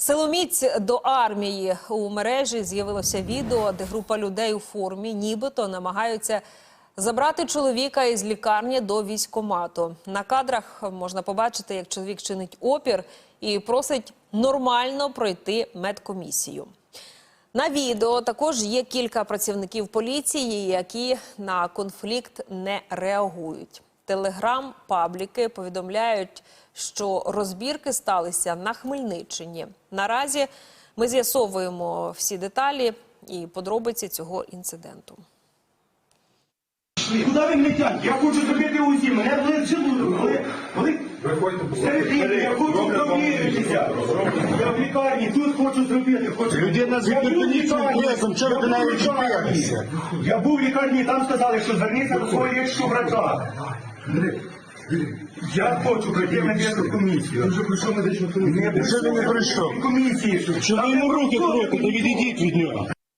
Силоміць до армії у мережі з'явилося відео, де група людей у формі нібито намагаються забрати чоловіка із лікарні до військомату. На кадрах можна побачити, як чоловік чинить опір і просить нормально пройти медкомісію. На відео також є кілька працівників поліції, які на конфлікт не реагують. Телеграм-пабліки повідомляють, що розбірки сталися на Хмельниччині. Наразі ми з'ясовуємо всі деталі і подробиці цього інциденту. Куди ви тягнете? Я хочу зробити УЗІ. Мене болить коли середини, я хочу провіритися. Я в лікарні, тут хочу зробити. Хочу. Людина з Я був в гіпертонічним лікарні. чого Я ти був в навіть лікарні. чіпляєшся? Я був в лікарні, там сказали, що звернися до свого лікарського врача. Я хочу прийти пройти медичну комісію. Вже пройшов медичну комісію. Ти не пройшов? Комісії. Що ви йому руки крутите, відійдіть від нього.